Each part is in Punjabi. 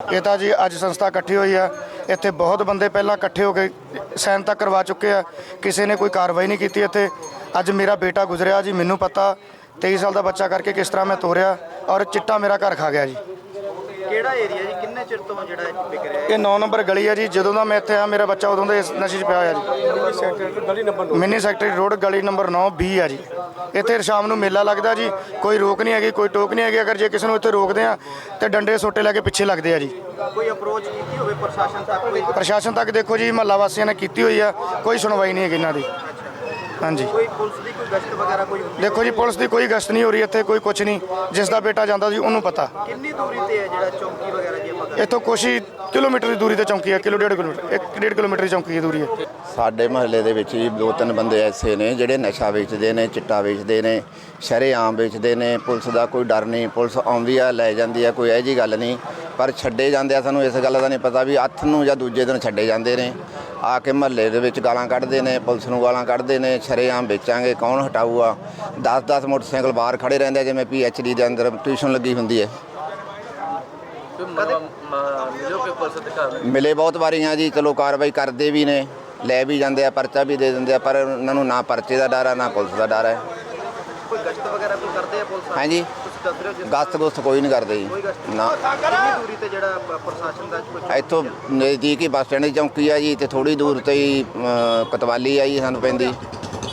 ਇਹ ਤਾਂ ਜੀ ਅੱਜ ਸੰਸਥਾ ਇਕੱਠੀ ਹੋਈ ਆ ਇੱਥੇ ਬਹੁਤ ਬੰਦੇ ਪਹਿਲਾਂ ਇਕੱਠੇ ਹੋ ਕੇ ਸਾਈਨ ਤੱਕ ਕਰਵਾ ਚੁੱਕੇ ਆ। ਕਿਸੇ ਨੇ ਕੋਈ ਕਾਰਵਾਈ ਨਹੀਂ ਕੀਤੀ ਇੱਥੇ। ਅੱਜ ਮੇਰਾ ਬੇਟਾ ਗੁਜ਼ਰਿਆ ਜੀ, ਮੈਨੂੰ ਪਤਾ। 23 ਸਾਲ ਦਾ ਬੱਚਾ ਕਰਕੇ ਕਿਸ ਤਰ੍ਹਾਂ ਮੈਂ ਤੋਰਿਆ ਔਰ ਚਿੱਟਾ ਮੇਰਾ ਘਰ ਖਾ ਗਿਆ ਜੀ। ਕਿਹੜਾ ਏਰੀਆ ਜੀ? ਕਿੰਨੇ ਚਿਰ ਤੋਂ ਜਿਹੜਾ ਇਹ ਵਿਕ ਰਿਹਾ ਹੈ? ਇਹ 9 ਨੰਬਰ ਗਲੀ ਹੈ ਜੀ। ਜਦੋਂ ਦਾ ਮੈਂ ਇੱਥੇ ਆ ਮੇਰਾ ਬੱਚਾ ਉਦੋਂ ਦਾ ਇਸ ਨਸ਼ੇ 'ਚ ਪਿਆ ਹੋਇਆ ਜੀ। ਮਿੰਨੀ ਸੈਕਟਰੀ ਰੋਡ ਗਲੀ ਨੰਬਰ 9 B ਹੈ ਜੀ। ਇੱਥੇ ਸ਼ਾਮ ਨੂੰ ਮੇਲਾ ਲੱਗਦਾ ਜੀ। ਕੋਈ ਰੋਕ ਨਹੀਂ ਹੈਗੀ ਕੋਈ ਟੋਕ ਨਹੀਂ ਹੈਗੀ। ਅਗਰ ਜੇ ਕਿਸੇ ਨੂੰ ਇੱਥੇ ਰੋਕਦੇ ਆ ਤੇ ਡੰਡੇ ਸੋਟੇ ਲੈ ਕੇ ਪਿੱਛੇ ਲੱਗਦੇ ਆ ਜੀ। ਕੋਈ ਅਪਰੋਚ ਕੀਤੀ ਹੋਵੇ ਪ੍ਰਸ਼ਾਸਨ ਤੱਕ ਕੋਈ? ਪ੍ਰਸ਼ਾਸਨ ਤੱਕ ਦੇਖੋ ਜੀ ਮਹੱਲਾ ਵਾਸੀਆਂ ਨੇ ਕੀਤੀ ਹੋਈ ਆ। ਕੋਈ ਸੁਣਵਾਈ ਨਹੀਂ ਹੈਗੀ ਇਹਨਾਂ ਦੀ। ਹਾਂਜੀ। ਕੋਈ ਪੁਲਿਸ ਦੀ ਕੋਈ ਗਸ਼ਤ ਵਗੈਰਾ ਕੋਈ ਹੁੰਦੀ ਦੇਖੋ ਜੀ ਪੁਲਿਸ ਦੀ ਕੋਈ ਗਸ਼ਤ ਨਹੀਂ ਹੋ ਰਹੀ ਇੱਥੇ ਕੋਈ ਕੁਝ ਨਹੀਂ। ਜਿਸ ਦਾ ਬੇਟਾ ਜਾਂਦਾ ਜੀ ਉਹਨੂੰ ਪਤਾ। ਕਿੰਨੀ ਦੂਰੀ ਤੇ ਹੈ ਜਿਹੜਾ ਚੌਂਕੀ ਵਗੈਰਾ ਜੇ ਆਪਾਂ ਗੱਲ ਇੱਥੋਂ ਕੁਛ ਹੀ ਕਿਲੋਮੀਟਰ ਦੀ ਦੂਰੀ ਤੇ ਚੌਂਕੀ ਹੈ ਕਿਲੋ ਡੇਢ ਕਿਲੋਮੀਟਰ ਇੱਕ ਡੇਢ ਕਿਲੋਮੀਟਰ ਦੀ ਚੌਂਕੀ ਦੀ ਦੂਰੀ ਹੈ। ਸਾਡੇ ਮਹੱਲੇ ਦੇ ਵਿੱਚ ਜੀ ਦੋ ਤਿੰਨ ਬੰਦੇ ਐਸੇ ਨੇ ਜਿਹੜੇ ਨਸ਼ਾ ਵੇਚਦੇ ਨੇ ਚਿੱਟਾ ਵੇਚਦੇ ਨੇ ਸ਼ਰੇਆਮ ਵੇਚਦੇ ਨੇ ਪੁਲਿਸ ਦਾ ਕੋਈ ਡਰ ਨਹੀਂ ਪੁਲਿਸ ਆਉਂਦੀ ਆ ਲੈ ਜਾਂਦੀ ਆ ਕੋਈ ਇਹੋ ਜੀ ਗੱਲ ਨਹੀਂ। ਪਰ ਛੱਡੇ ਜਾਂਦੇ ਆ ਸਾਨੂੰ ਇਸ ਗੱਲ ਦਾ ਨਹੀਂ ਪਤਾ ਵੀ ਹੱਥ ਨੂੰ ਜਾਂ ਦੂਜੇ ਦਿਨ ਛੱਡੇ ਜਾਂਦੇ ਨੇ। ਆ ਕੇ ਮਹੱਲੇ ਦੇ ਵਿੱਚ ਗਾਲਾਂ ਕੱਢਦੇ ਨੇ ਪੁਲਿਸ ਨੂੰ ਗਾਲਾਂ ਕੱਢਦੇ ਨੇ ਸ਼ਰੇਆਮ ਵੇਚਾਂਗੇ ਕੌਣ ਹਟਾਊਗਾ? 10-10 ਮੋਟਰਸਾਈਕਲ ਬਾਹਰ ਖੜੇ ਰਹਿੰਦੇ ਆ ਜਿਵੇਂ ਪੀਐਚਡੀ ਦੇ ਅੰਦਰ ਟਿਊਸ਼ਨ ਲੱਗੀ ਹੁੰਦੀ ਹੈ। ਮਿਲੇ ਬਹੁਤ ਵਾਰੀਆਂ ਜੀ ਚਲੋ ਕਾਰਵਾਈ ਕਰਦੇ ਵੀ ਨੇ ਲੈ ਵੀ ਜਾਂਦੇ ਆ ਪਰਚਾ ਵੀ ਦੇ ਦਿੰਦੇ ਆ ਪਰ ਉਹਨਾਂ ਨੂੰ ਨਾ ਪਰਚੇ ਦਾ ਡਰ ਆ ਨਾ ਪੁਲਿਸ ਦਾ ਡਰ ਹੈ। ਕੋਈ ਗਸ਼ਤ ਵਗੈਰਾ ਕੋਈ ਕਰਦੇ ਆ ਪੁਲਿਸ? ਹਾਂਜੀ। ਤੁਸੀਂ ਦੱਸ ਰਹੇ ਹੋ ਜਿਸ ਗਸਤ ਗੁਸਤ ਕੋਈ ਨਹੀਂ ਕਰਦੇ ਕੋਈ ਜੀ ਗਸ਼ਤ ਨਾ। ਕਿੰਨੀ ਦੂਰੀ ਤੇ ਜਿਹੜਾ ਪ- ਪ੍ਰਸ਼ਾਸਨ ਦਾ ਕੋਈ ਇੱਥੋਂ ਨਜ਼ਦੀਕ ਹੀ ਬੱਸ ਸਟੈਂਡ ਦੀ ਚੌਂਕੀ ਆ ਜੀ ਤੇ ਥੋੜੀ ਦੂਰ ਤੇ ਹੀ ਅਮ, ਕਤਵਾਲੀ ਆ ਜੀ ਸਾਨੂੰ ਪੈਂਦੀ।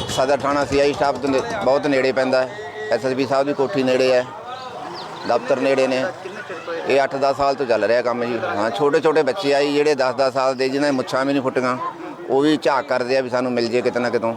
ਸਦਰ ਥਾਣਾ ਸੀਆਈ ਸਟਾਫ ਤੋਂ ਨੇ- ਬਹੁਤ ਨੇੜੇ ਪੈਂਦਾ ਹੈ। ਐਸਐਸਪੀ ਸਾਹਿਬ ਦੀ ਕੋਠੀ ਨੇੜੇ ਹੈ। ਦਫ਼ਤਰ ਨੇੜੇ ਨੇ। ਕਿੰਨੇ ਚਿਰ ਤੋਂ ਇਹ? ਇਹ 8-10 ਸਾਲ ਤੋਂ ਚੱਲ ਰਿਹਾ ਕੰਮ ਜੀ। ਹਾਂ ਛੋਟੇ ਛੋਟੇ ਬੱਚੇ ਆ ਜੀ ਜਿਹੜੇ 10-10 ਸਾਲ ਦੇ ਜਿਨ੍ਹਾਂ ਦੀਆਂ ਮੁੱਛਾਂ ਵੀ ਨਹੀਂ ਫੁੱਟੀਆਂ ਉਹ ਵੀ ਝਾਕ ਕਰਦੇ ਆ ਵੀ ਸਾਨੂੰ ਮਿਲ ਜੇ ਕਿਤੇ ਨਾ ਕਿਤੋਂ।